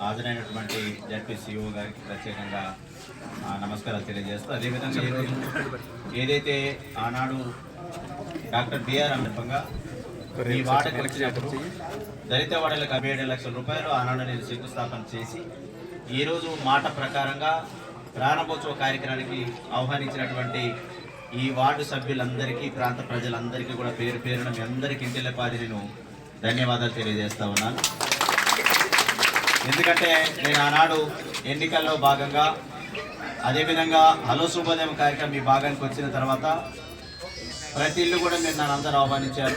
హాజరైనటువంటి ZP CO గారికి ప్రత్యేకంగా నమస్కారాలు తెలియజేస్తూ అదేవిధంగా ఈరోజు ఏదైతే ఆనాడు డాక్టర్ బిఆర్ అంబేద్కర్గా ఈ వాడకి వచ్చినప్పుడు దళిత వాడలకు అరవై ఏడు లక్షల రూపాయలు ఆనాడు నేను శంకుస్థాపన చేసి ఈరోజు మాట ప్రకారంగా ప్రారంభోత్సవ కార్యక్రమానికి ఆహ్వానించినటువంటి ఈ వార్డు సభ్యులందరికీ ప్రాంత ప్రజలందరికీ కూడా పేరు పేరున మీ అందరికీ ఇంటిల్లపాది నేను ధన్యవాదాలు తెలియజేస్తా ఉన్నాను. ఎందుకంటే నేను ఆనాడు ఎన్నికల్లో భాగంగా అదేవిధంగా హలో శుభోదయం కార్యక్రమం మీ భాగానికి వచ్చిన తర్వాత ప్రతి ఇల్లు కూడా మీరు నన్ను అందరూ ఆహ్వానించారు.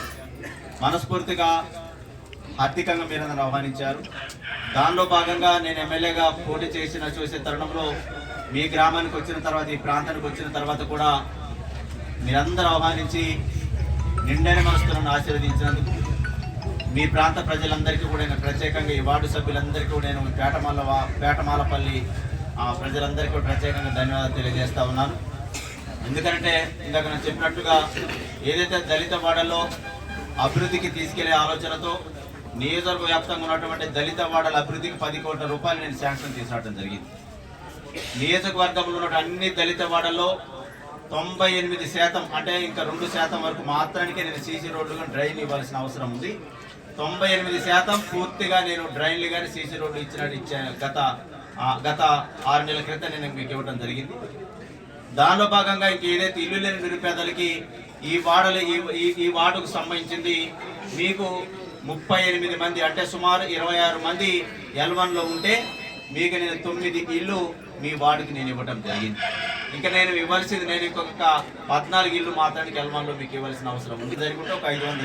మనస్ఫూర్తిగా ఆర్థికంగా మీరు నన్ను ఆహ్వానించారు. దానిలో భాగంగా నేను ఎమ్మెల్యేగా పోటీ చేసిన చూసే తరుణంలో మీ గ్రామానికి వచ్చిన తర్వాత ఈ ప్రాంతానికి వచ్చిన తర్వాత కూడా మీరందరూ ఆహ్వానించి నిండైన మనసులను ఆశీర్వదించినందుకు మీ ప్రాంత ప్రజలందరికీ కూడా నేను ప్రత్యేకంగా ఈ వార్డు సభ్యులందరికీ కూడా నేను పేటమాల వా- పేటమాలపల్లి ప్రజలందరికీ కూడా ప్రత్యేకంగా ధన్యవాదాలు తెలియజేస్తా ఉన్నాను. ఎందుకంటే ఇందాక నేను చెప్పినట్టుగా ఏదైతే దళిత వాడలో అభివృద్ధికి తీసుకెళ్ళే ఆలోచనతో నియోజకవర్గ వ్యాప్తంగా ఉన్నటువంటి దళిత వాడల అభివృద్ధికి పది కోట్ల రూపాయలు నేను శాంక్షన్ తీసుకురావడం జరిగింది. నియోజకవర్గంలో ఉన్న అన్ని దళిత వాడల్లో తొంభై ఎనిమిది శాతం అంటే ఇంకా రెండు శాతం వరకు మాత్రానికే నేను సీసీ రోడ్లు డ్రైన్ ఇవ్వాల్సిన అవసరం ఉంది. తొంభై ఎనిమిది శాతం పూర్తిగా నేను డ్రైన్లు కానీ సీసీ రోడ్లు ఇచ్చినట్టు ఇచ్చాను గత గత ఆరు నెలల క్రితం నేను మీకు ఇవ్వడం జరిగింది. దానిలో భాగంగా ఇంక ఏదైతే ఇల్లు లేని నిరుపేదలకి ఈ వాడలు ఈ ఈ- వార్డుకు సంబంధించింది మీకు ముప్పై ఎనిమిది మంది అంటే సుమారు ఇరవై ఆరు మంది ఎల్వన్లో ఉంటే మీకు నేను తొమ్మిది ఇల్లు మీ వార్డుకి నేను ఇవ్వడం జరిగింది. ఇంకా నేను ఇవ్వాల్సింది నేను ఇంకొక పద్నాలుగు ఇల్లు మాత్రానికి ఎల్వన్లో మీకు ఇవ్వాల్సిన అవసరం ఉంది. జరుగుతుంటే ఒక ఐదు వందలు